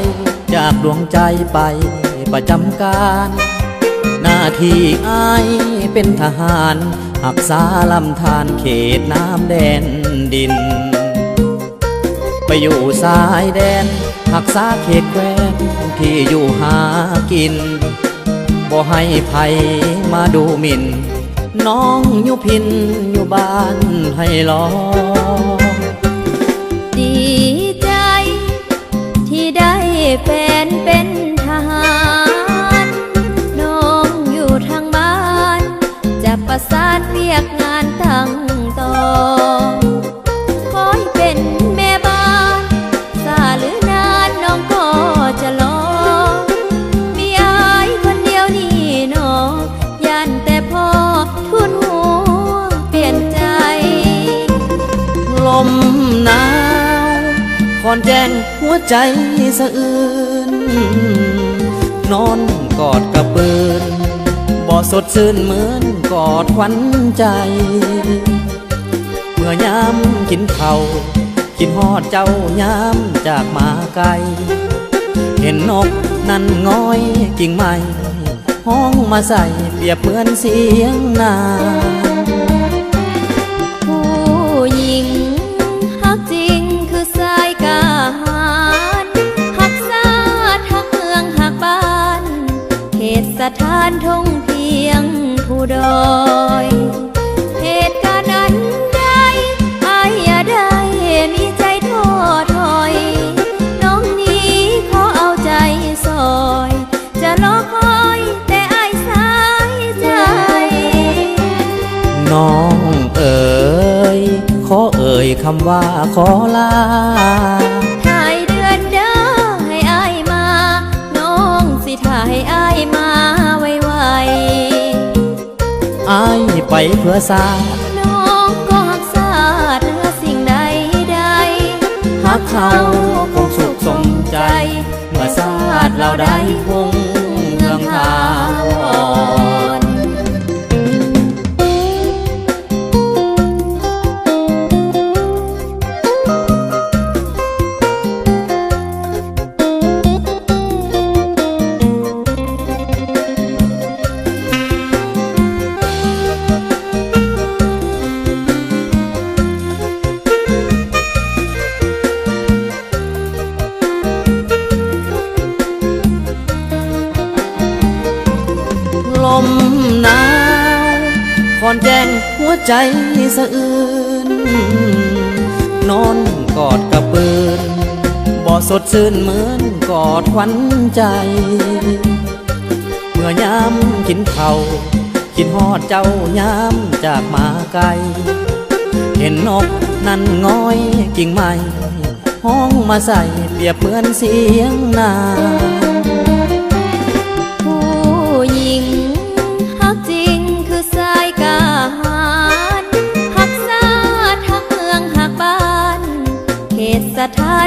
ไปจากดวงใจไปประจำการ หน้าที่อายเป็นทหารหักษาลำธารเขตน้ำแดนดิน ไปอยู่สายแดนหักษาเขตแควนที่อยู่หากินบ่ให้ภัยมาดูหมิ่น น้องอยู่พินอยู่บ้านให้รอ คอนแจงหัวใจสะอื้นนอนกอดกับปืนบ่สดชื่นเหมือนกอดควันใจ เมื่อยามกินเขากินฮอดเจ้ายามจากมาไกล เห็นนกนั่นง้อยกิ่งไม้ห้องมาใส่เปรียบเหมือนเสียงนา ขตสถานทงเพียงผู้ดอยเหตุการณ์นั้นได้อายอย่าได้มีใจท้อถอย น้องนี้ขอเอาใจซอย จะรอคอยแต่อายสายใจ น้องเอ๋ยขอเอ่ยคำว่าขอลา อายไปเพื่อสร้างๆน้องก็หักษาเหนือสิ่งใดใดหักเขาคงสุขสมใจ เมื่อสาดเราได้คง ลมหนาวคอนแจงหัวใจสะอื้นนอนกอดกับปืนบ่สดชื่นเหมือนกอดควันใจ เมื่อยามกินเขากินฮอดเจ้ายามจากมาไกล เห็นนกนั่นง้อยกิ่งไม้ห้องมาใส่เปรียบเหมือนเสียงนา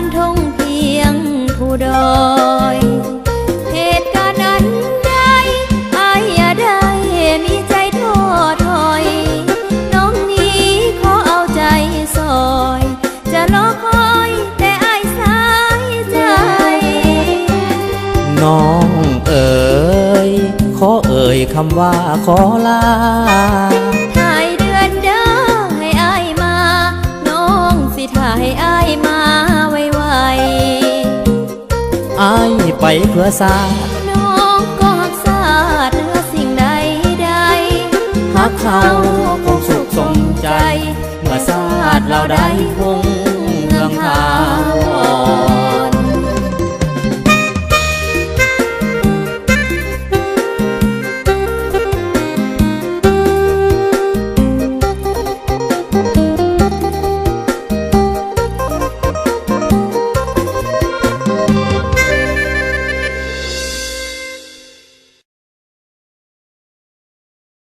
านทงเพียงผู้ดอยเหตุการณ์นั้นได้อายอย่าได้มีใจท้อถอย น้องนี้ขอเอาใจซอย จะรอคอยแต่อายสายใจ น้องเอ๋ยขอเอ่ยคำว่าขอลา ไปเพื่อสาน้องก็หักษาเนื้อสิ่งใดใดหักเขาคงสุขสมใจ เมื่อสาดเราได้คงเมืองขาว